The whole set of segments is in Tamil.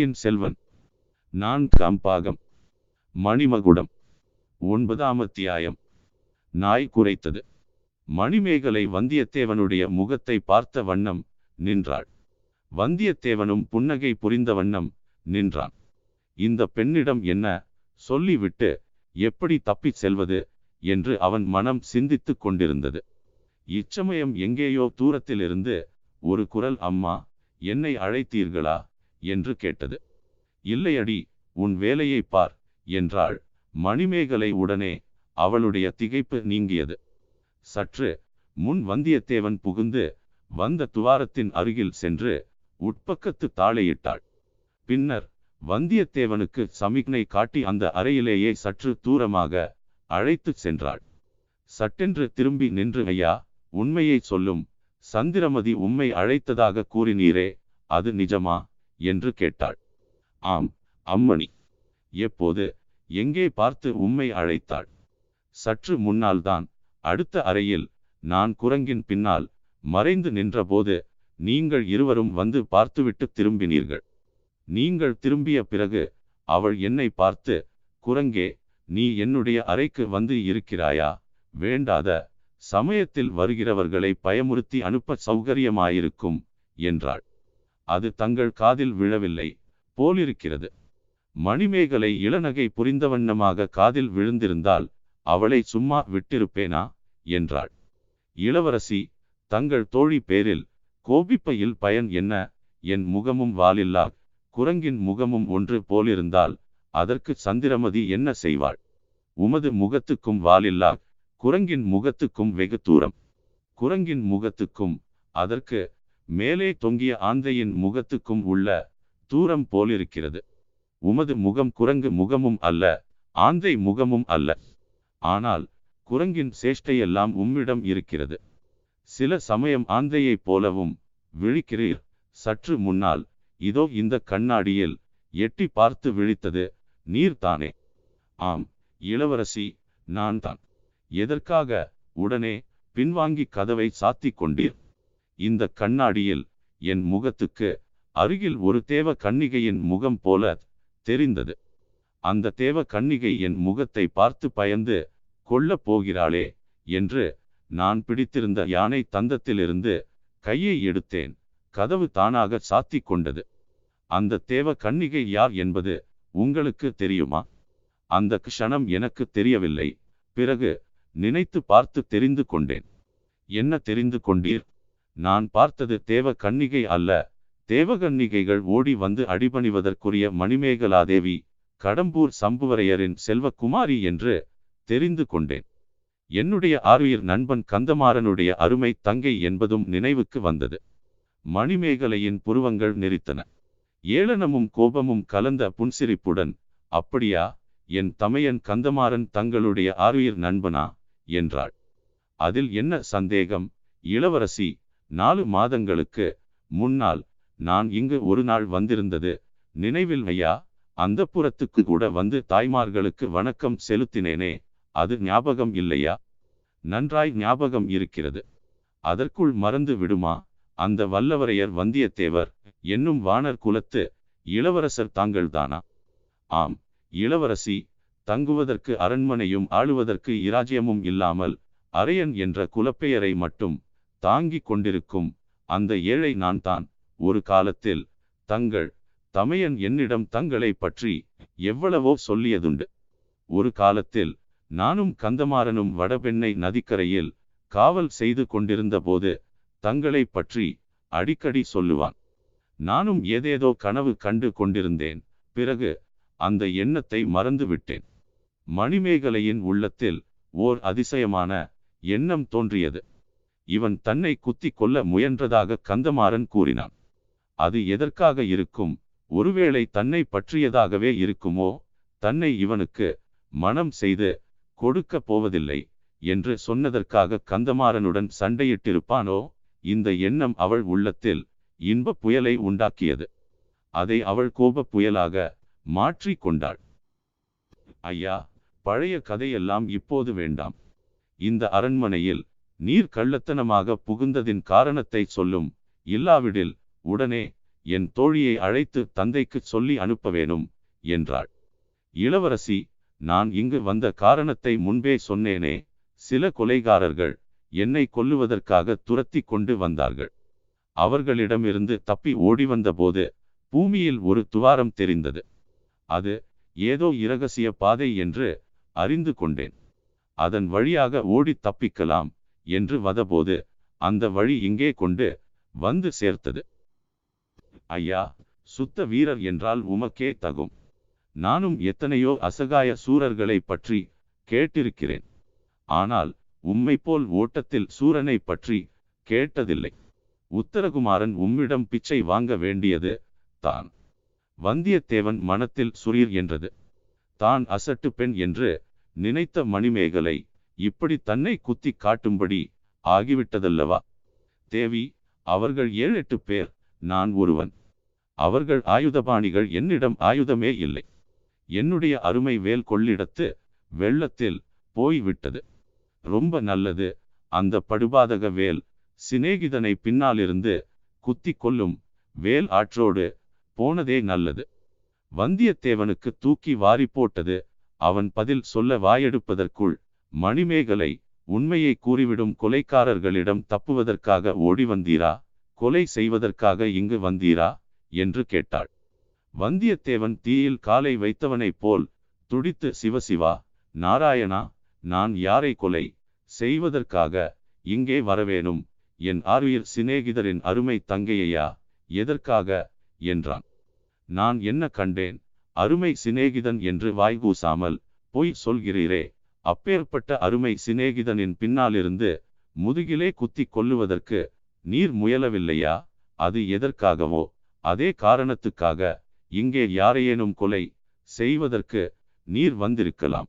பொன்னியின் செல்வன். நான் கம்பாகம். மணிமகுடம். ஒன்பதாம் அத்தியாயம். நாய் குறைத்தது மணிமேகலை வந்தியத்தேவனுடைய முகத்தை பார்த்த வண்ணம் நின்றாள். வந்தியத்தேவனும் புன்னகை புரிந்த வண்ணம் நின்றான். இந்த பெண்ணிடம் என்ன சொல்லிவிட்டு எப்படி தப்பிச் செல்வது என்று அவன் மனம் சிந்தித்துக் கொண்டிருந்தது. இச்சமயம் எங்கேயோ தூரத்திலிருந்து ஒரு குரல் அம்மா என்னை அழைத்தீர்களா? என்று கேட்டது. இல்லையடி உன் வேலையை பார் என்றாள். மணிமேகலை உடனே அவளுடைய திகைப்பு நீங்கியது. சற்று முன் வந்தியத்தேவன் புகுந்து வந்த துவாரத்தின் அருகில் சென்று உட்பக்கத்து தாளையிட்டாள். பின்னர் வந்தியத்தேவனுக்கு சமிக்னை காட்டி அந்த அறையிலேயே சற்று தூரமாக அழைத்துச் சென்றாள். சட்டென்று திரும்பி நின்று ஐயா உண்மையை சொல்லும். சந்திரமதி உம்மை அழைத்ததாக கூறினீரே அது நிஜமா? என்று கேட்டாள். ஆம் அம்மணி. எப்போது? எங்கே? பார்த்து உம்மை அழைத்தாள். சற்று முன்னால்தான் அடுத்த அறையில் நான் குரங்கின் பின்னால் மறைந்து நின்றபோது நீங்கள் இருவரும் வந்து பார்த்துவிட்டு திரும்பினீர்கள். நீங்கள் திரும்பிய பிறகு அவள் என்னை பார்த்து குரங்கே நீ என்னுடைய அறைக்கு வந்து இருக்கிறாயா? வேண்டாத சமயத்தில் வருகிறவர்களை பயமுறுத்தி அனுப்ப சௌகரியமாயிருக்கும் என்றாள். அது தங்கள் காதில் விழவில்லை. போலிருக்கிறது. மணிமேகலை இளநகை புரிந்தவண்ணமாக காதில் விழுந்திருந்தால் அவளை சும்மா விட்டிருப்பேனா? என்றாள். இளவரசி தங்கள் தோழி பேரில் கோபிப்பையில் பயன் என்ன? என் முகமும் வாலில்லா. குரங்கின் முகமும் ஒன்று போலிருந்தால் அதற்கு சந்திரமதி என்ன செய்வாள்? உமது முகத்துக்கும் வாலில்லா. குரங்கின் முகத்துக்கும் வெகு தூரம். குரங்கின் முகத்துக்கும் அதற்கு மேலே தொங்கிய ஆந்தையின் முகத்துக்கும் உள்ள தூரம் போலிருக்கிறது. உமது முகம் குரங்கு முகமும் அல்ல ஆந்தை முகமும் அல்ல. ஆனால் குரங்கின் சேஷ்டையெல்லாம் உம்மிடம் இருக்கிறது. சில சமயம் ஆந்தையைப் போலவும் விழிக்கிறீர். சற்று முன்னால் இதோ இந்த கண்ணாடியில் எட்டி பார்த்து விழித்தது நீர்தானே? ஆம் இளவரசி நான் தான் எதற்காக உடனே பின்வாங்கி கதவை சாத்திக் கொண்டீர்? இந்த கண்ணாடியில் என் முகத்துக்கு அருகில் ஒரு தேவ கன்னிகையின் முகம் போல தெரிந்தது. அந்த தேவ கன்னிகை என் முகத்தை பார்த்து பயந்து கொள்ளப் போகிறாளே என்று நான் பிடித்திருந்த யானை தந்தத்திலிருந்து கையை எடுத்தேன். கதவு தானாக சாத்திக் கொண்டது. அந்த தேவ கன்னிகை யார் என்பது உங்களுக்கு தெரியுமா? அந்த க்ஷணம் எனக்கு தெரியவில்லை. பிறகு நினைத்து பார்த்து தெரிந்து கொண்டேன். என்ன தெரிந்து கொண்டீர்? நான் பார்த்தது தேவ கன்னிகை அல்ல. தேவகன்னிகைகள் ஓடி வந்து அடிபணிவதற்குரிய மணிமேகலாதேவி கடம்பூர் சம்புவரையரின் செல்வக்குமாரி என்று தெரிந்து கொண்டேன். என்னுடைய ஆருயிர் நண்பன் கந்தமாறனுடைய அருமை தங்கை என்பதும் நினைவுக்கு வந்தது. மணிமேகலையின் புருவங்கள் நெறித்தன. ஏளனமும் கோபமும் கலந்த புன்சிரிப்புடன் அப்படியா என் தமையன் கந்தமாறன் தங்களுடைய ஆருயிர் நண்பனா? என்றாள். அதில் என்ன சந்தேகம்? இளவரசி நாலு மாதங்களுக்கு முன்னால் நான் இங்கு ஒரு நாள் வந்திருந்தது. நினைவில் ஐயா அந்த புறத்துக்கு கூட வந்து தாய்மார்களுக்கு வணக்கம் செலுத்தினேனே அது ஞாபகம் இல்லையா? நன்றாய் ஞாபகம் இருக்கிறது. அதற்குள் மறந்து விடுமா? அந்த வல்லவரையர் வந்தியத்தேவர் என்னும் வானர் குலத்து இளவரசர் தாங்கள்தானா? ஆம் இளவரசி தங்குவதற்கு அரண்மனையும் ஆளுவதற்கு இராஜ்யமும் இல்லாமல் அரையன் என்ற குலப்பெயரை மட்டும் தாங்கிக் கொண்டிருக்கும் அந்த ஏழை நான் தான் ஒரு காலத்தில் தங்கள் தமையன் என்னிடம் தங்களை பற்றி எவ்வளவோ சொல்லியதுண்டு. ஒரு காலத்தில் நானும் கந்தமாறனும் வடபெண்ணை நதிக்கரையில் காவல் செய்து கொண்டிருந்த போது தங்களை பற்றி அடிக்கடி சொல்லுவான். நானும் ஏதேதோ கனவு கண்டு கொண்டிருந்தேன். பிறகு அந்த எண்ணத்தை மறந்து விட்டேன். மணிமேகலையின் உள்ளத்தில் ஓர் அதிசயமான எண்ணம் தோன்றியது. இவன் தன்னை குத்தி கொள்ள முயன்றதாக கந்தமாறன் கூறினான். அது எதற்காக இருக்கும்? ஒருவேளை தன்னை பற்றியதாகவே இருக்குமோ? தன்னை இவனுக்கு மனம் செய்து கொடுக்க போவதில்லை என்று சொன்னதற்காக கந்தமாறனுடன் சண்டையிட்டிருப்பானோ? இந்த எண்ணம் அவள் உள்ளத்தில் இன்ப புயலை உண்டாக்கியது. அதை அவள் கோப புயலாக மாற்றி கொண்டாள். ஐயா பழைய கதையெல்லாம் இப்போது வேண்டாம். இந்த அரண்மனையில் நீர் கள்ளத்தனமாக புகுந்ததின் காரணத்தை சொல்லும். இல்லாவிடில் உடனே என் தோழியை அழைத்து தந்தைக்குச் சொல்லி அனுப்ப வேணும் என்றாள். இளவரசி நான் இங்கு வந்த காரணத்தை முன்பே சொன்னேனே சில கொலைகாரர்கள் என்னை கொல்லுவதற்காக துரத்தி கொண்டு வந்தார்கள். அவர்களிடமிருந்து தப்பி ஓடி வந்தபோது பூமியில் ஒரு துவாரம் தெரிந்தது. அது ஏதோ இரகசிய பாதை என்று அறிந்து கொண்டேன். அதன் வழியாக ஓடி தப்பிக்கலாம் என்று வந்தபோது அந்த வழி இங்கே கொண்டு வந்து சேர்த்தது. ஐயா சுத்த வீரர் என்றால் உமக்கே தகும். நானும் எத்தனையோ அசகாய சூரர்களை பற்றி கேட்டிருக்கிறேன். ஆனால் உம்மை போல் ஓட்டத்தில் சூரனை பற்றி கேட்டதில்லை. உத்தரகுமாரன் உம்மிடம் பிச்சை வாங்க வேண்டியது தான். வந்தியத்தேவன் மனத்தில் சுரீர் என்றது. தான் அசட்டு பெண் என்று நினைத்த மணிமேகலை இப்படி தன்னை குத்தி காட்டும்படி ஆகிவிட்டதல்லவா? தேவி அவர்கள் ஏழு எட்டு பேர் நான் ஒருவன். அவர்கள் ஆயுதபாணிகள் என்னிடம் ஆயுதமே இல்லை. என்னுடைய அருமை வேல் கொள்ளிடத்து வெள்ளத்தில் போய்விட்டது. ரொம்ப நல்லது. அந்த படுபாதக வேல் சிநேகிதனை பின்னாலிருந்து குத்தி கொல்லும் வேல் ஆற்றோடு போனதே நல்லது. வந்தியத்தேவனுக்கு தூக்கி வாரி போட்டது அவன் பதில் சொல்ல வாயெடுப்பதற்குள் மணிமேகலை உண்மையை கூறிவிடும் கொலைக்காரர்களிடம் தப்புவதற்காக ஓடி வந்தீரா? கொலை செய்வதற்காக இங்கு வந்தீரா? என்று கேட்டாள். வந்தியத்தேவன் தீயில் காலை வைத்தவனைப் போல் துடித்து சிவசிவா நாராயணா நான் யாரை கொலை செய்வதற்காக இங்கே வரவேணும்? என் ஆர்வியர் சிநேகிதரின் அருமை தங்கையா எதற்காக? என்றான். நான் என்ன கண்டேன்? அருமை சிநேகிதன் என்று வாய்கூசாமல் பொய் சொல்கிறீரே அப்பேற்பட்ட அருமை சிநேகிதனின் பின்னாலிருந்து முதுகிலே குத்தி கொல்லுவதற்கு நீர் முயலவில்லையா? அது எதற்காகவோ? அதே காரணத்துக்காக இங்கே யாரையேனும் கொலை செய்வதற்கு நீர் வந்திருக்கலாம்.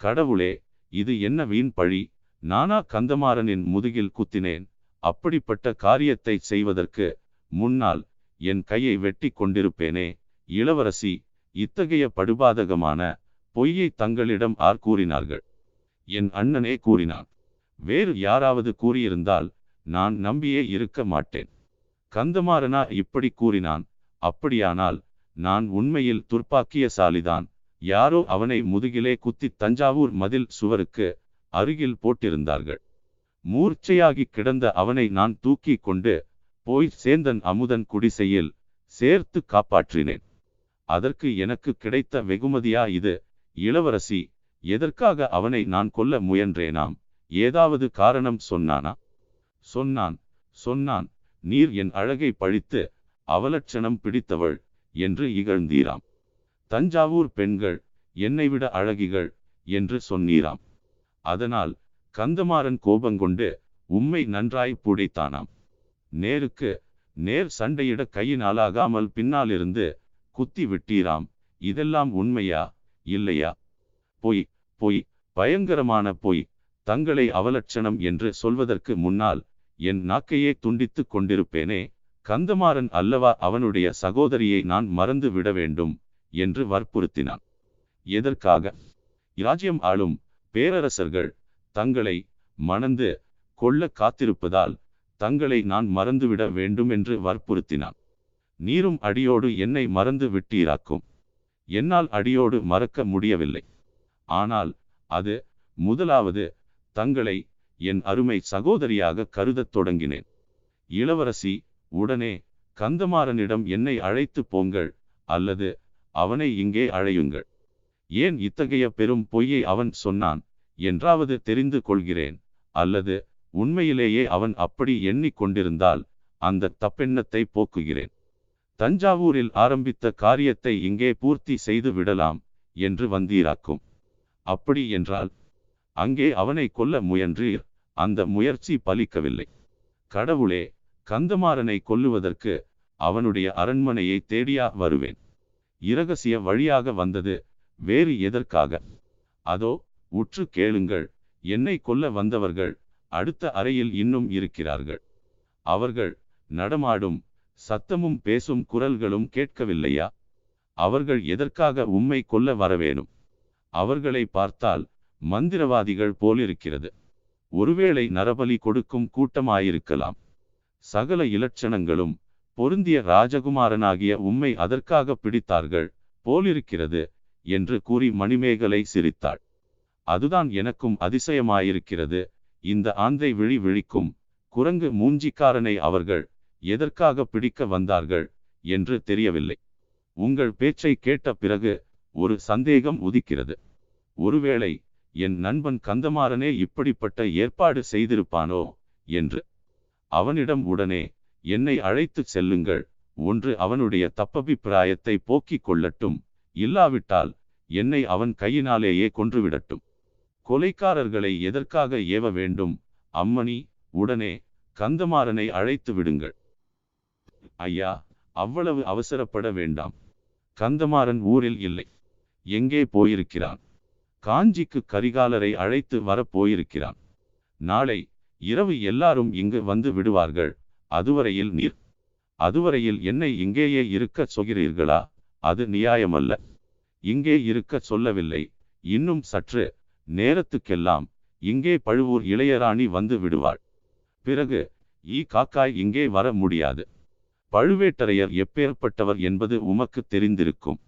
கடவுளே இது என்ன வீண் பழி? நானா கந்தமாறனின் முதுகில் குத்தினேன். அப்படிப்பட்ட காரியத்தை செய்வதற்கு முன்னால் என் கையை வெட்டி கொண்டிருப்பேனே. இளவரசி இத்தகைய படுபாதகமான பொய்யை தங்களிடம் ஆர் கூறினார்கள்? என் அண்ணனே கூறினான். வேறு யாராவது கூறியிருந்தால் நான் நம்பியே இருக்க மாட்டேன். கந்தமாறனா இப்படி கூறினான். அப்படியானால் நான் உண்மையில் துர்ப்பாக்கியசாலிதான். யாரோ அவனை முதுகிலே குத்தி தஞ்சாவூர் மதில் சுவருக்கு அருகில் போட்டிருந்தார்கள். மூர்ச்சையாகி கிடந்த அவனை நான் தூக்கி கொண்டு போய் சேந்தன் அமுதன் குடிசையில் சேர்த்து காப்பாற்றினேன். அதற்கு எனக்கு கிடைத்த வெகுமதியா இது? இளவரசி எதற்காக அவனை நான் கொல்ல முயன்றேனாம்? ஏதாவது காரணம் சொன்னானா? சொன்னான் சொன்னான் நீர் என் அழகை பழித்து அவலட்சணம் பிடித்தவள் என்று இகழ்ந்தீராம். தஞ்சாவூர் பெண்கள் என்னை விட அழகிகள் என்று சொன்னீராம். அதனால் கந்தமாறன் கோபங்கொண்டு உம்மை நன்றாய் புடைத்தானாம். நேருக்கு நேர் சண்டையிட கையினாலாகாமல் பின்னாலிருந்து குத்தி விட்டீராம் இதெல்லாம் உண்மையா? இல்லையா? பொய் பொய் பயங்கரமான பொய் தங்களை அவலட்சணம் என்று சொல்வதற்கு முன்னால் என் நாக்கையே துண்டித்து கொண்டிருப்பேனே கந்தமாறன் அல்லவா அவனுடைய சகோதரியை நான் மறந்து விட வேண்டும் என்று வற்புறுத்தினான். எதற்காக? இராஜ்யம் ஆளும் பேரரசர்கள் தங்களை மணந்து கொள்ள காத்திருப்பதால் தங்களை நான் மறந்துவிட வேண்டும் என்று வற்புறுத்தினான். நீரும் அடியோடு என்னை மறந்து விட்டீராக்கும். என்னால் அடியோடு மறக்க முடியவில்லை. ஆனால் அது முதலாவது தங்களை என் அருமை சகோதரியாக கருதத் தொடங்கினேன். இளவரசி உடனே கந்தமாறனிடம் என்னை அழைத்து போங்கள் அல்லது அவனை இங்கே அழையுங்கள். ஏன் இத்தகைய பெரும் பொய்யை அவன் சொன்னான்? என்றாவது தெரிந்து கொள்கிறேன். அல்லது உண்மையிலேயே அவன் அப்படி எண்ணிக்கொண்டிருந்தால் அந்த தப்பெண்ணத்தை போக்குகிறேன். தஞ்சாவூரில் ஆரம்பித்த காரியத்தை இங்கே பூர்த்தி செய்து விடலாம் என்று வந்தீராக்கும். அப்படி என்றால் அங்கே அவனை கொல்ல முயன்றீர். அந்த முயற்சி பலிக்கவில்லை. கடவுளே கந்தமாறனை கொல்லுவதற்கு அவனுடைய அரண்மனையை தேடியா வருவேன். இரகசிய வழியாக வந்தது வேறு எதற்காக? அதோ உற்று கேளுங்கள். என்னை கொல்ல வந்தவர்கள் அடுத்த அறையில் இன்னும் இருக்கிறார்கள். அவர்கள் நடமாடும் சத்தமும் பேசும் குரல்களும் கேட்கவில்லையா? அவர்கள் எதற்காக உம்மை கொல்ல வரவேணும்? அவர்களை பார்த்தால் மந்திரவாதிகள் போலிருக்கிறது. ஒருவேளை நரபலி கொடுக்கும் கூட்டமாயிருக்கலாம். சகல இலட்சணங்களும் பொருந்திய ராஜகுமாரனாகிய உம்மை அதற்காக பிடித்தார்கள் போலிருக்கிறது என்று கூறி மணிமேகலை சிரித்தாள். அதுதான் எனக்கும் அதிசயமாயிருக்கிறது. இந்த ஆந்தை விழி விழிக்கும் குரங்கு மூஞ்சிக்காரனை அவர்கள் எதற்காக பிடிக்க வந்தார்கள் என்று தெரியவில்லை. உங்கள் பேச்சை கேட்ட பிறகு ஒரு சந்தேகம் உதிக்கிறது. ஒருவேளை என் நண்பன் கந்தமாறனே இப்படிப்பட்ட ஏற்பாடு செய்திருப்பானோ என்று. அவனிடம் உடனே என்னை அழைத்து செல்லுங்கள். ஒன்று அவனுடைய தப்பபிப்பிராயத்தை போக்கிக் கொள்ளட்டும். இல்லாவிட்டால் என்னை அவன் கையினாலேயே கொன்றுவிடட்டும். கொலைக்காரர்களை எதற்காக ஏவ வேண்டும் அம்மணி உடனே கந்தமாறனை அழைத்து விடுங்கள். ஐயா அவ்வளவு அவசரப்பட வேண்டாம். கந்தமாறன் ஊரில் இல்லை. எங்கே போயிருக்கிறான்? காஞ்சிக்கு கரிகாலரை அழைத்து வரப் போயிருக்கிறான். நாளை இரவு எல்லாரும் இங்கு வந்து விடுவார்கள். அதுவரையில் நீர். அதுவரையில் என்னை இங்கேயே இருக்கச் சொல்கிறீர்களா? அது நியாயமல்ல. இங்கே இருக்கச் சொல்லவில்லை. இன்னும் சற்று நேரத்துக்கெல்லாம் இங்கே பழுவூர் இளையராணி வந்து விடுவாள். பிறகு ஈ காக்காய் இங்கே வர முடியாது. பழுவேட்டரையர் எப்பேற்பட்டவர் என்பது உமக்கு தெரிந்திருக்கும்.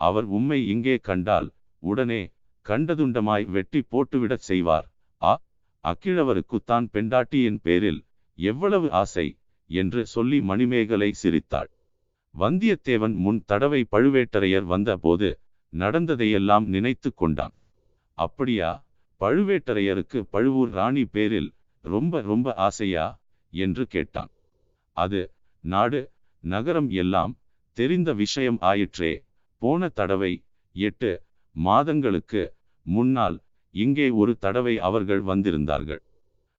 அவர் உம்மை இங்கே கண்டால் உடனே கண்டதுண்டமாய் வெட்டி போட்டுவிடச் செய்வார். ஆ அக்கிழவருக்குத்தான் பெண்டாட்டியின் பேரில் எவ்வளவு ஆசை என்று சொல்லி மணிமேகலை சிரித்தாள். வந்தியத்தேவன் முன் தடவை பழுவேட்டரையர் வந்தபோது நடந்ததையெல்லாம் நினைத்து கொண்டான். அப்படியா பழுவேட்டரையருக்கு பழுவூர் ராணி பேரில் ரொம்ப ரொம்ப ஆசையா? என்று கேட்டான். அது நாடு நகரம் எல்லாம் தெரிந்த விஷயம் ஆயிற்றே. போன தடவை எட்டு மாதங்களுக்கு முன்னால் இங்கே ஒரு தடவை அவர்கள் வந்திருந்தார்கள்.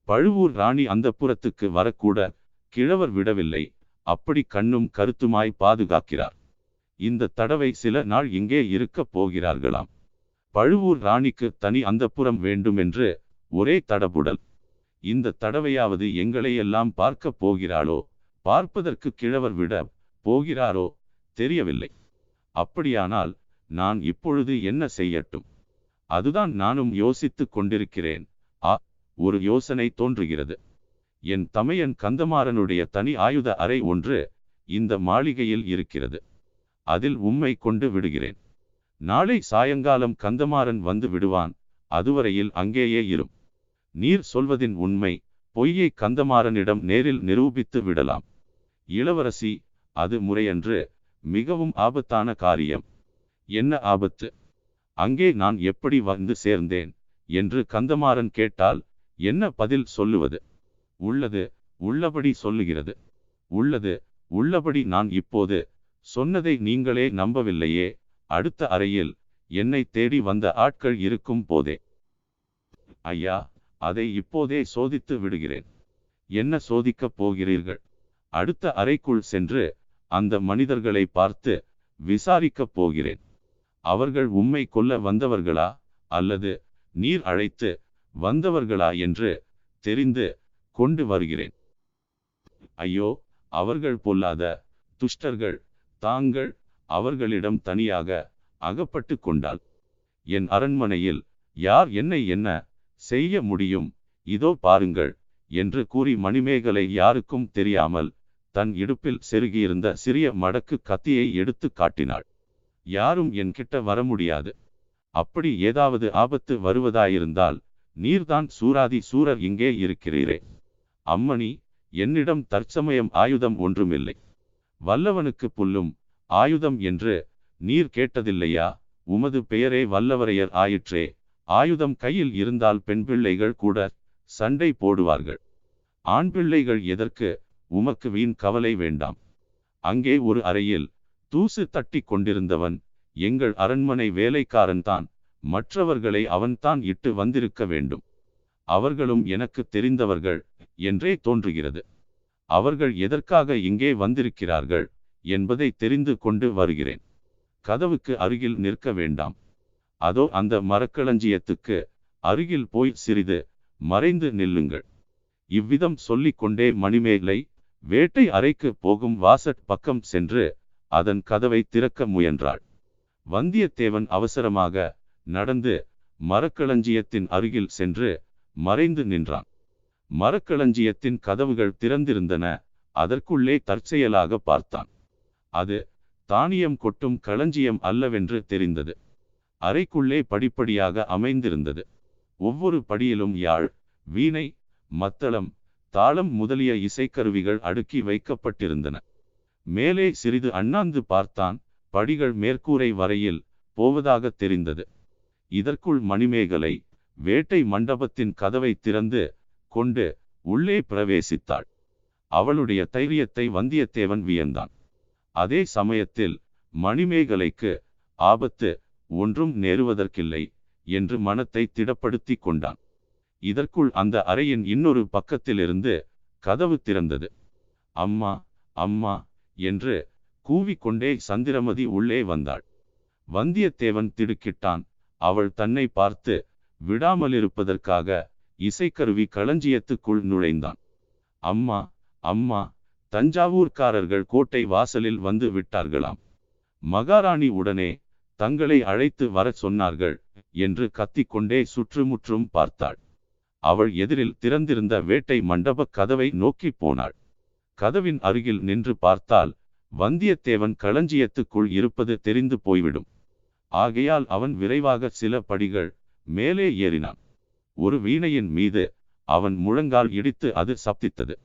பழுவூர் ராணி அந்த புறத்துக்கு வரக்கூட கிழவர் விடவில்லை. அப்படி கண்ணும் கருத்துமாய் பாதுகாக்கிறார். இந்த தடவை சில நாள் இங்கே இருக்கப் போகிறார்களாம். பழுவூர் ராணிக்கு தனி அந்தப்புறம் வேண்டுமென்று ஒரே தடபுடல். இந்த தடவையாவது எங்களையெல்லாம் பார்க்கப் போகிறாளோ பார்ப்பதற்கு கிழவர் விட போகிறாரோ தெரியவில்லை. அப்படியானால் நான் இப்பொழுது என்ன செய்யட்டும்? அதுதான் நானும் யோசித்துக் கொண்டிருக்கிறேன். ஆ ஒரு யோசனை தோன்றுகிறது. என் தமையன் கந்தமாறனுடைய தனி ஆயுத அறை ஒன்று இந்த மாளிகையில் இருக்கிறது. அதில் உம்மை கொண்டு விடுகிறேன். நாளை சாயங்காலம் கந்தமாறன் வந்து விடுவான். அதுவரையில் அங்கேயே இரும். நீர் சொல்வதின் உண்மை பொய்யை கந்தமாறனிடம் நேரில் நிரூபித்து விடலாம். இளவரசி அது முறையன்று மிகவும் ஆபத்தான காரியம். என்ன ஆபத்து? அங்கே நான் எப்படி வந்து சேர்ந்தேன்? என்று கந்தமாறன் கேட்டால் என்ன பதில் சொல்லுவது? உள்ளது உள்ளபடி சொல்லுகிறது. உள்ளது உள்ளபடி நான் இப்போது சொன்னதை நீங்களே நம்பவில்லையே. அடுத்த அறையில் என்னை தேடி வந்த ஆட்கள் இருக்கும் போதே. ஐயா அதை இப்போதே சோதித்து விடுகிறேன். என்ன சோதிக்கப் போகிறீர்கள்? அடுத்த அறைக்குள் சென்று அந்த மனிதர்களை பார்த்து விசாரிக்கப் போகிறேன். அவர்கள் உம்மை கொல்ல வந்தவர்களா? அல்லது நீர் அழைத்து வந்தவர்களா? என்று தெரிந்து கொண்டு வருகிறேன். ஐயோ அவர்கள் பொல்லாத துஷ்டர்கள். தாங்கள் அவர்களிடம் தனியாக அகப்பட்டு கொண்டால் என் அரண்மனையில் யார் என்னை என்ன செய்ய முடியும்? இதோ பாருங்கள் என்று கூறி மணிமேகலை யாருக்கும் தெரியாமல் தன் இடுப்பில் செருகியிருந்த சிறிய மடக்கு கத்தியை எடுத்து காட்டினாள். யாரும் என்கிட்ட வர முடியாது அப்படி ஏதாவது ஆபத்து வருவதாயிருந்தால் நீர்தான் சூராதி சூரர் இங்கே இருக்கிறீரே. அம்மணி என்னிடம் தற்சமயம் ஆயுதம் ஒன்றுமில்லை. வல்லவனுக்கு புல்லும் ஆயுதம் என்று நீர் கேட்டதில்லையா? உமது பெயரே வல்லவரையர் ஆயிற்றே. ஆயுதம் கையில் இருந்தால் பெண் பிள்ளைகள் கூட சண்டை போடுவார்கள். ஆண் பிள்ளைகள் எதற்கு உமக்கு வீண் கவலை வேண்டாம். அங்கே ஒரு அறையில் தூசு தட்டி கொண்டிருந்தவன் எங்கள் அரண்மனை வேலைக்காரன்தான் மற்றவர்களை அவன்தான் இட்டு வந்திருக்க வேண்டும். அவர்களும் எனக்கு தெரிந்தவர்கள் என்றே தோன்றுகிறது. அவர்கள் எதற்காக இங்கே வந்திருக்கிறார்கள் என்பதை தெரிந்து கொண்டு வருகிறேன். கதவுக்கு அருகில் நிற்க வேண்டாம். அதோ அந்த மரக்களஞ்சியத்துக்கு அருகில் போய் சிறிது மறைந்து நில்லுங்கள். இவ்விதம் சொல்லிக்கொண்டே மணிமேகலை வேட்டை அறைக்கு போகும் வாசட் பக்கம் சென்று அதன் கதவை திறக்க முயன்றாள். வந்தியத்தேவன் அவசரமாக நடந்து மரக்களஞ்சியத்தின் அருகில் சென்று மறைந்து நின்றான். மரக்களஞ்சியத்தின் கதவுகள் திறந்திருந்தன அதற்குள்ளே தற்செயலாக பார்த்தான். அது தானியம் கொட்டும் களஞ்சியம் அல்லவென்று தெரிந்தது. அறைக்குள்ளே படிப்படியாக அமைந்திருந்தது. ஒவ்வொரு படியிலும் யாழ் வீணை மத்தளம் தாளம் முதலிய இசைக்கருவிகள் அடுக்கி வைக்கப்பட்டிருந்தன. மேலே சிறிது அண்ணாந்து பார்த்தான் படிகள் மேற்கூரை வரையில் போவதாக தெரிந்தது. இதற்குள் மணிமேகலை வேட்டை மண்டபத்தின் கதவை திறந்து கொண்டு உள்ளே பிரவேசித்தாள். அவளுடைய தைரியத்தை வந்தியத்தேவன் வியந்தான். அதே சமயத்தில் மணிமேகலைக்கு ஆபத்து ஒன்றும் நேருவதற்கில்லை என்று மனத்தை திடப்படுத்தி கொண்டான். இதற்குள் அந்த அறையின் இன்னொரு பக்கத்திலிருந்து கதவு திறந்தது. அம்மா அம்மா என்று கூவிக்கொண்டே சந்திரமதி உள்ளே வந்தாள். வந்தியத்தேவன் திடுக்கிட்டான். அவள் தன்னை பார்த்து விடாமலிருப்பதற்காக இசைக்கருவி களஞ்சியத்துக்குள் நுழைந்தான். அம்மா அம்மா தஞ்சாவூர்காரர்கள் கோட்டை வாசலில் வந்து விட்டார்களாம். மகாராணி உடனே தங்களை அழைத்து வரச் சொன்னார்கள் என்று கத்திக்கொண்டே சுற்றுமுற்றும் பார்த்தாள். அவள் எதிரில் திறந்திருந்த வேட்டை மண்டப கதவை நோக்கி போனாள். கதவின் அருகில் நின்று பார்த்தால் வந்தியத்தேவன் களஞ்சியத்துக்குள் இருப்பது தெரிந்து போய்விடும். ஆகையால் அவன் விரைவாக சில படிகள் மேலே ஏறினான். ஒரு வீணையின் மீது அவன் முழங்கால் இடித்து அது சப்தித்தது.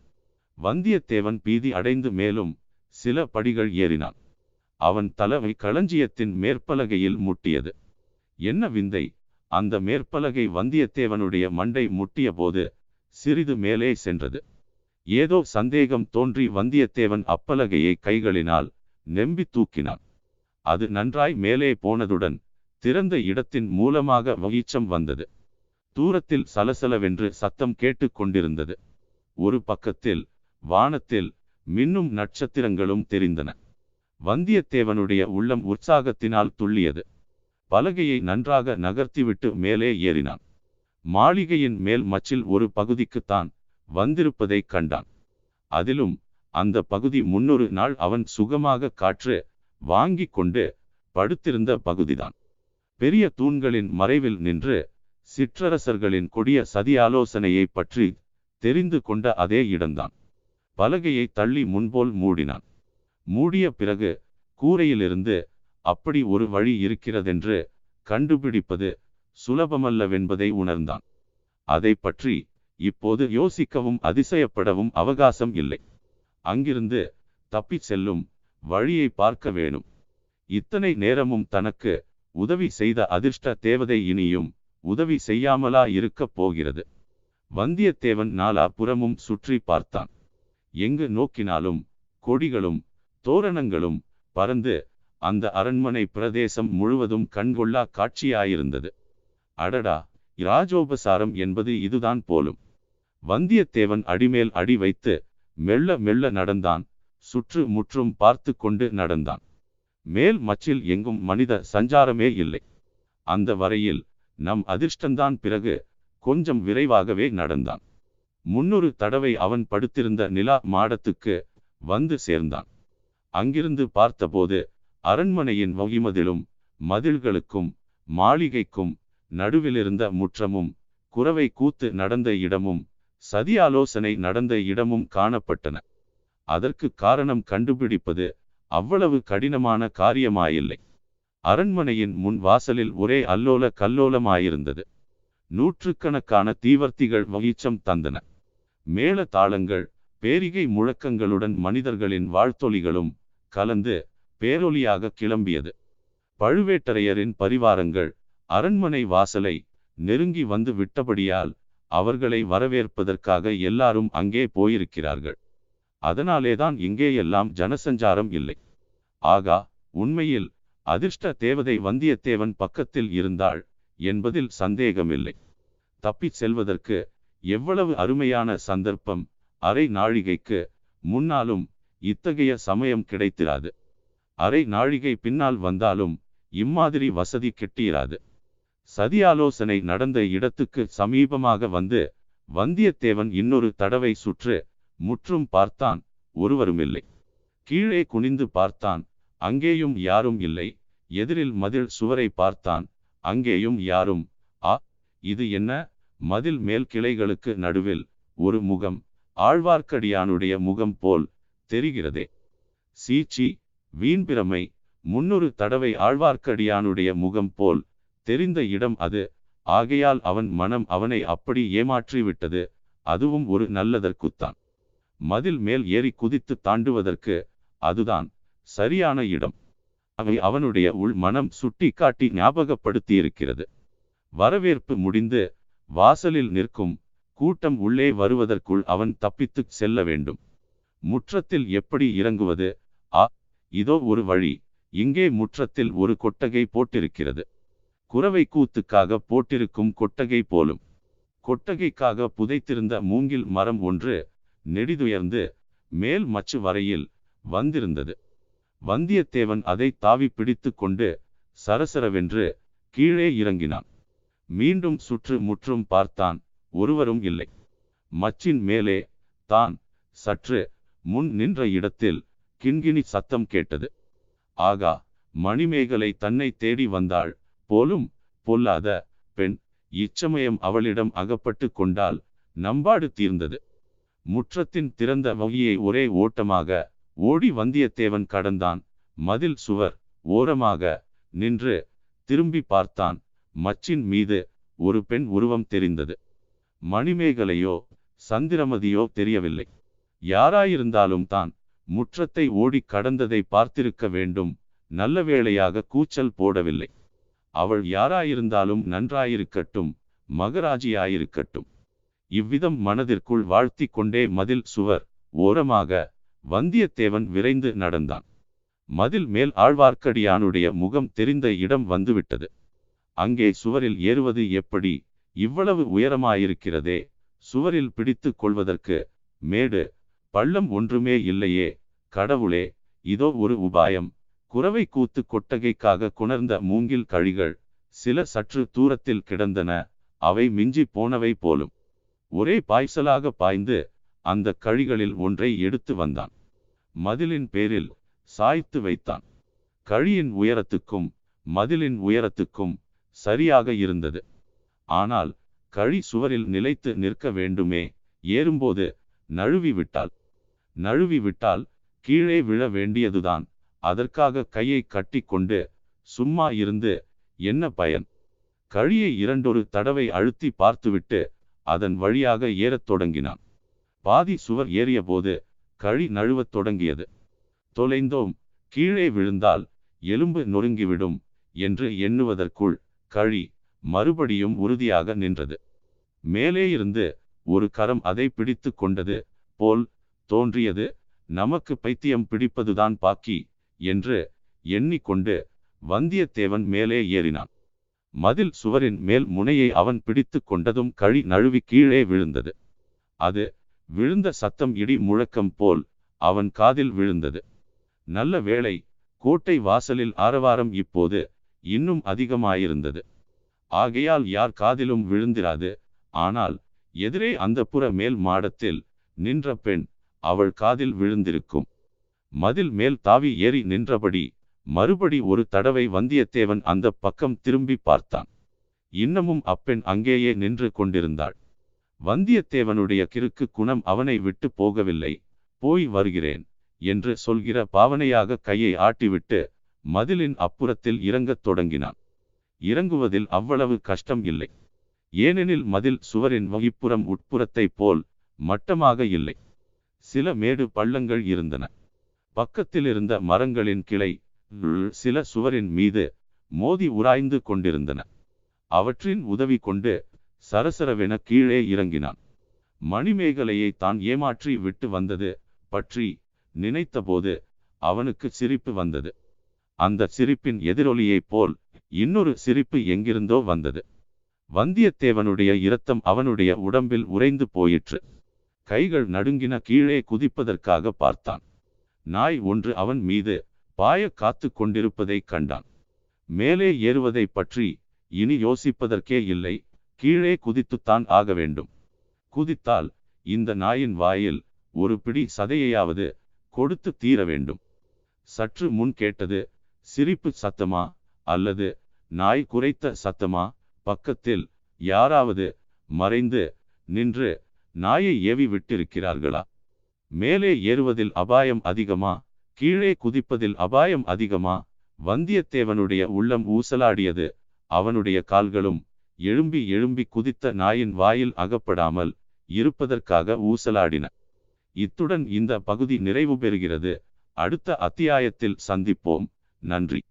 வந்தியத்தேவன் பீதி அடைந்து மேலும் சில படிகள் ஏறினான். அவன் தலைவை களஞ்சியத்தின் மேற்பலகையில் முட்டியது. என்ன விந்தை? அந்த மேற்பலகை வந்தியத்தேவனுடைய மண்டை முட்டிய போது சிறிது மேலே சென்றது. ஏதோ சந்தேகம் தோன்றி வந்தியத்தேவன் அப்பலகையை கைகளினால் நெம்பி தூக்கினான். அது நன்றாய் மேலே போனதுடன் திறந்த இடத்தின் மூலமாக வகிச்சம் வந்தது. தூரத்தில் சலசலவென்று சத்தம் கேட்டு கொண்டிருந்தது. ஒரு பக்கத்தில் வானத்தில் மின்னும் நட்சத்திரங்களும் தெரிந்தன. வந்தியத்தேவனுடைய உள்ளம் உற்சாகத்தினால் துள்ளியது. பலகையை நன்றாக நகர்த்திவிட்டு மேலே ஏறினான். மாளிகையின் மேல் மச்சில் ஒரு பகுதிக்குத்தான் வந்திருப்பதைக் கண்டான். அதிலும் அந்த பகுதி முன்னொரு நாள் அவன் சுகமாக காற்று வாங்கி கொண்டு படுத்திருந்த பகுதிதான். பெரிய தூண்களின் மறைவில் நின்று சிற்றரசர்களின் கொடிய சதியாலோசனையை பற்றி தெரிந்து கொண்ட அதே இடம்தான். பலகையை தள்ளி முன்போல் மூடினான். மூடிய பிறகு கூரையிலிருந்து அப்படி ஒரு வழி இருக்கிறதென்று கண்டுபிடிப்பது சுலபமல்லவென்பதை உணர்ந்தான். அதை பற்றி இப்போது யோசிக்கவும் அதிசயப்படவும் அவகாசம் இல்லை. அங்கிருந்து தப்பிச் செல்லும் வழியை பார்க்க வேணும். இத்தனை நேரமும் தனக்கு உதவி செய்த அதிர்ஷ்ட தேவதை இனியும் உதவி செய்யாமலா இருக்கப் போகிறது. வந்தியத்தேவன் நாலா புறமும் சுற்றி பார்த்தான். எங்கு நோக்கினாலும் கொடிகளும் தோரணங்களும் பறந்து அந்த அரண்மனை பிரதேசம் முழுவதும் கண்கொள்ளா காட்சியாயிருந்தது. அடடா இராஜோபசாரம் என்பது இதுதான் போலும். வந்தியத்தேவன் அடிமேல் அடி வைத்து மெல்ல மெல்ல நடந்தான். சுற்று முற்றும் பார்த்து கொண்டு நடந்தான். மேல் மச்சில் எங்கும் மனித சஞ்சாரமே இல்லை. அந்த வரையில் நம் அதிர்ஷ்டந்தான் பிறகு கொஞ்சம் விரைவாகவே நடந்தான். முன்னொரு தடவை அவன் படுத்திருந்த நிலா மாடத்துக்கு வந்து சேர்ந்தான். அங்கிருந்து பார்த்தபோது அரண்மனையின் வகிமதிலும் மதில்களுக்கும் மாளிகைக்கும் நடுவிலிருந்த முற்றமும் குறவை கூத்து நடந்த இடமும் சதி ஆலோசனை நடந்த இடமும் காணப்பட்டன. அதற்கு காரணம் கண்டுபிடிப்பது அவ்வளவு கடினமான காரியமாயில்லை. அரண்மனையின் முன் வாசலில் ஒரே அல்லோல கல்லோலமாயிருந்தது. நூற்றுக்கணக்கான தீவர்த்திகள் வகிச்சம் தந்தன. மேள தாளங்கள் பேரிகை முழக்கங்களுடன் மனிதர்களின் வாழ்த்தொலிகளும் கலந்து பேரொலியாக கிளம்பியது. பழுவேட்டரையரின் பரிவாரங்கள் அரண்மனை வாசலை நெருங்கி வந்து விட்டபடியால் அவர்களை வரவேற்பதற்காக எல்லாரும் அங்கே போயிருக்கிறார்கள். அதனாலேதான் இங்கேயெல்லாம் ஜனசஞ்சாரம் இல்லை. ஆகா உண்மையில் அதிர்ஷ்ட தேவதை வந்தியத்தேவன் பக்கத்தில் இருந்தாள் என்பதில் சந்தேகமில்லை. தப்பிச் செல்வதற்கு எவ்வளவு அருமையான சந்தர்ப்பம் அரை நாழிகைக்கு முன்னாலும் இத்தகைய சமயம் கிடைத்திராது. அரை நாழிகை பின்னால் வந்தாலும் இம்மாதிரி வசதி கிட்டியிராது சதி ஆலோசனை நடந்த இடத்துக்கு சமீபமாக வந்து வந்தியத்தேவன் இன்னொரு தடவை சுற்று முற்றும் பார்த்தான் ஒருவருமில்லை. கீழே குனிந்து பார்த்தான் அங்கேயும் யாரும் இல்லை. எதிரில் மதில் சுவரை பார்த்தான் அங்கேயும் யாரும். ஆ இது என்ன? மதில் மேல் கிளைகளுக்கு நடுவில் ஒரு முகம் ஆழ்வார்க்கடியானுடைய முகம் போல் தெரிகிறதே. சீச்சி வீண்பிரமை முன்னொரு தடவை ஆழ்வார்க்கடியானுடைய முகம் போல் தெரிந்த இடம் அது. ஆகையால் அவன் மனம் அவனை அப்படி ஏமாற்றிவிட்டது அதுவும் ஒரு நல்லதற்குத்தான். மதில் மேல் ஏறி குதித்து தாண்டுவதற்கு அதுதான் சரியான இடம். அவை அவனுடைய உள் மனம் சுட்டி காட்டி ஞாபகப்படுத்தியிருக்கிறது. வரவேற்பு முடிந்து வாசலில் நிற்கும் கூட்டம் உள்ளே வருவதற்குள் அவன் தப்பித்துச் செல்ல வேண்டும். முற்றத்தில் எப்படி இறங்குவது இதோ ஒரு வழி. இங்கே முற்றத்தில் ஒரு கொட்டகை போட்டிருக்கிறது. குறவை கூத்துக்காக போட்டிருக்கும் கொட்டகை போலும். கொட்டகைக்காக புதைத்திருந்த மூங்கில் மரம் ஒன்று நெடிதுயர்ந்து மேல் மச்சு வரையில் வந்திருந்தது. வந்தியத்தேவன் அதை தாவி பிடித்து கொண்டு சரசரவென்று கீழே இறங்கினான். மீண்டும் சுற்று முற்றும் பார்த்தான். ஒருவரும் இல்லை. மச்சின் மேலே தான் சற்று முன் நின்ற இடத்தில் கிண்கிணி சத்தம் கேட்டது. ஆகா மணிமேகலை தன்னை தேடி வந்தாள். போலும் பொல்லாத பெண் இச்சமயம் அவளிடம் அகப்பட்டு கொண்டால் நம்பாடு தீர்ந்தது. முற்றத்தின் திறந்த வகையை ஒரே ஓட்டமாக ஓடி வந்தியத்தேவன் கடந்தான். மதில் சுவர் ஓரமாக நின்று திரும்பி பார்த்தான். மச்சின் மீது ஒரு பெண் உருவம் தெரிந்தது. மணிமேகலையோ சந்திரமதியோ தெரியவில்லை. யாராயிருந்தாலும் தான் முற்றத்தை ஓடி கடந்ததை பார்த்திருக்க வேண்டும். நல்ல வேளையாக கூச்சல் போடவில்லை. அவள் யாராயிருந்தாலும் நன்றாயிருக்கட்டும் மகராஜியாயிருக்கட்டும். இவ்விதம் மனதிற்குள் வாழ்த்தி கொண்டே மதில் சுவர் ஓரமாக வந்தியத்தேவன் விரைந்து நடந்தான். மதில் மேல் ஆழ்வார்க்கடியானுடைய முகம் தெரிந்த இடம் வந்துவிட்டது. அங்கே சுவரில் ஏறுவது எப்படி இவ்வளவு உயரமாயிருக்கிறதே சுவரில் பிடித்து கொள்வதற்கு மேடு பள்ளம் ஒன்றுமே இல்லையே கடவுளே இதோ ஒரு உபாயம். குறவை கூத்து கொட்டகைக்காக குணர்ந்த மூங்கில் கழிகள் சில சற்று தூரத்தில் கிடந்தன அவை மிஞ்சி போனவை போலும். ஒரே பாய்ச்சலாக பாய்ந்து அந்த கழிகளில் ஒன்றை எடுத்து வந்தான். மதிலின் பேரில் சாய்த்து வைத்தான். கழியின் உயரத்துக்கும் மதிலின் உயரத்துக்கும் சரியாக இருந்தது. ஆனால் கழி சுவரில் நிலைத்து நிற்க வேண்டுமே ஏறும்போது நழுவி விட்டாள். நழுவி விட்டால் கீழே விழ வேண்டியதுதான். அதற்காக கையை கட்டி கொண்டு சும்மா இருந்து என்ன பயன்? கழியை இரண்டொரு தடவை அழுத்தி பார்த்துவிட்டு அதன் வழியாக ஏறத் தொடங்கினான். பாதி சுவர் ஏறியபோது கழி நழுவத் தொடங்கியது. தொலைந்தோம் கீழே விழுந்தால் எலும்பு நொறுங்கிவிடும் என்று எண்ணுவதற்குள் கழி மறுபடியும் உறுதியாக நின்றது. மேலே இருந்து ஒரு கரம் அதை பிடித்து கொண்டது போல் தோன்றியது நமக்கு பைத்தியம் பிடிப்பதுதான் பாக்கி என்று எண்ணிக்கொண்டு வந்தியத்தேவன் மேலே ஏறினான். மதில் சுவரின் மேல் முனையை அவன் பிடித்து கொண்டதும் கழி நழுவி கீழே விழுந்தது. அது விழுந்த சத்தம் இடி முழக்கம் போல் அவன் காதில் விழுந்தது. நல்ல வேளை கோட்டை வாசலில் ஆரவாரம் இப்போது இன்னும் அதிகமாயிருந்தது. ஆகையால் யார் காதிலும் விழுந்திராது. ஆனால் எதிரே அந்த புற மேல் மாடத்தில் நின்ற பெண் அவள் காதில் விழுந்திருக்கும். மதில் மேல் தாவி ஏறி நின்றபடி மறுபடி ஒரு தடவை வந்தியத்தேவன் அந்த பக்கம் திரும்பி பார்த்தான். இன்னமும் அப்பெண் அங்கேயே நின்று கொண்டிருந்தாள். வந்தியத்தேவனுடைய கிறுக்கு குணம் அவனை விட்டு போகவில்லை. போய் வருகிறேன் என்று சொல்கிற பாவனையாக கையை ஆட்டிவிட்டு மதிலின் அப்புறத்தில் இறங்கத் தொடங்கினான். இறங்குவதில் அவ்வளவு கஷ்டம் இல்லை. ஏனெனில் மதில் சுவரின் வகிப்புறம் உட்புறத்தைப் போல் மட்டமாக இல்லை. சில மேடு பள்ளங்கள் இருந்தன. பக்கத்தில் இருந்த மரங்களின் கிளை சில சுவரின் மீது மோதி உராய்ந்து கொண்டிருந்தன. அவற்றின் உதவி கொண்டு சரசரவென கீழே இறங்கினான். மணிமேகலையை தான் ஏமாற்றி விட்டு வந்தது பற்றி நினைத்தபோது அவனுக்கு சிரிப்பு வந்தது. அந்த சிரிப்பின் எதிரொலியைப் போல் இன்னொரு சிரிப்பு எங்கிருந்தோ வந்தது. வந்தியத்தேவனுடைய இரத்தம் அவனுடைய உடம்பில் உறைந்து போயிற்று. கைகள் நடுங்கின கீழே குதிப்பதற்காக பார்த்தான். நாய் ஒன்று அவன் மீது பாய காத்து கொண்டிருப்பதைக் கண்டான். மேலே ஏறுவதை பற்றி இனி யோசிப்பதற்கே இல்லை கீழே குதித்துத்தான் ஆக வேண்டும். குதித்தால் இந்த நாயின் வாயில் ஒரு பிடி சதையையாவது கொடுத்து தீர வேண்டும். சற்று முன் கேட்டது சிரிப்பு சத்தமா? அல்லது நாய் குறைத்த சத்தமா? பக்கத்தில் யாராவது மறைந்து நின்று நாயை ஏவி விட்டிருக்கிறார்களா? மேலே ஏறுவதில் அபாயம் அதிகமா? கீழே குதிப்பதில் அபாயம் அதிகமா? வந்தியத்தேவனுடைய உள்ளம் ஊசலாடியது. அவனுடைய கால்களும் எழும்பி எழும்பி குதித்த நாயின் வாயில் அகப்படாமல் இருப்பதற்காக ஊசலாடின. இத்துடன் இந்த பகுதி நிறைவு பெறுகிறது. அடுத்த அத்தியாயத்தில் சந்திப்போம். நன்றி.